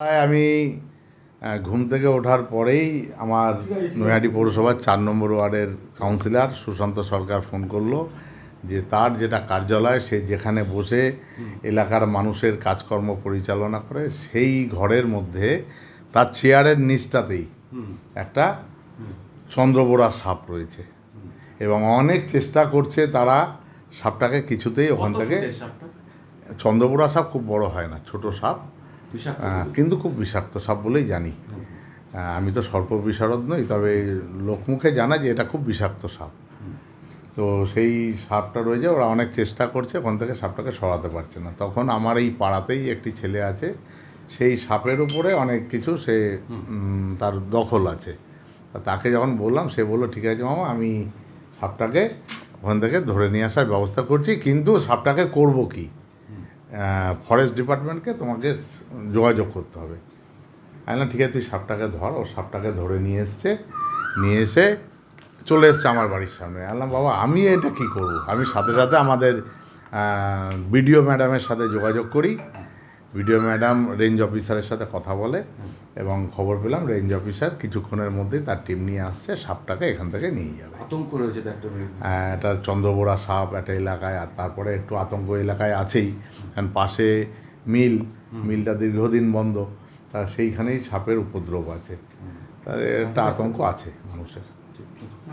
আমি ঘুম থেকে ওঠার পরেই আমার নৈহাটি পৌরসভার চার নম্বর ওয়ার্ডের কাউন্সিলর সুশান্ত সরকার ফোন করল যে তার যেটা কার্যালয় সে যেখানে বসে এলাকার মানুষের কাজকর্ম পরিচালনা করে সেই ঘরের মধ্যে তার চেয়ারের নিচটাতেই একটা চন্দ্রবোড়া সাপ রয়েছে এবং অনেক চেষ্টা করছে তারা সাপটাকে কিছুতেই ওখান থেকে চন্দ্রবোড়া সাপ খুব বড় হয় না ছোট সাপ। কিন্তু খুব বিষাক্ত সাপ বলেই জানি। আমি তো সর্প বিশারদ নই তবে লোকমুখে জানা যে এটা খুব বিষাক্ত সাপ। তো সেই সাপটা রয়েছে ওরা অনেক চেষ্টা করছে ওখান থেকে সাপটাকে সরাতে পারছে না। তখন আমার এই পাড়াতেই একটি ছেলে আছে সেই সাপের উপরে অনেক কিছু সে তার দখল আছে। তাকে যখন বললাম সে বলল ঠিক আছে মামা আমি সাপটাকে ওখান থেকে ধরে নিয়ে আসার ব্যবস্থা করছি কিন্তু সাপটাকে করব কি? ফরেস্ট ডিপার্টমেন্টকে তোমাকে যোগাযোগ করতে হবে। আমি না ঠিক আছে, তুই সাপটাকে ধর। ও সাপটাকে ধরে নিয়ে এসছে, নিয়ে এসে চলে এসছে আমার বাড়ির সামনে। আল্লাহ বাবা, আমি এটা কি করব? আমি সাথে সাথে আমাদের বিডিও ম্যাডামের সাথে যোগাযোগ করি। বিডিও ম্যাডাম রেঞ্জ অফিসারের সাথে কথা বলে। এবং খবর পেলাম রেঞ্জ অফিসার কিছুক্ষণের মধ্যে তার টিম নিয়ে আসছে সাপটাকে এখান থেকে নিয়ে যাবে। আতঙ্ক রয়েছে হ্যাঁ একটা মেয়ে। চন্দ্রবোড়া সাপ একটা এলাকায় আর তারপরে একটু আতঙ্ক এলাকায় আছেই কারণ পাশে মিল মিলটা দীর্ঘদিন বন্ধ তা সেইখানেই সাপের উপদ্রব আছে। তা একটা আতঙ্ক আছে মানুষের।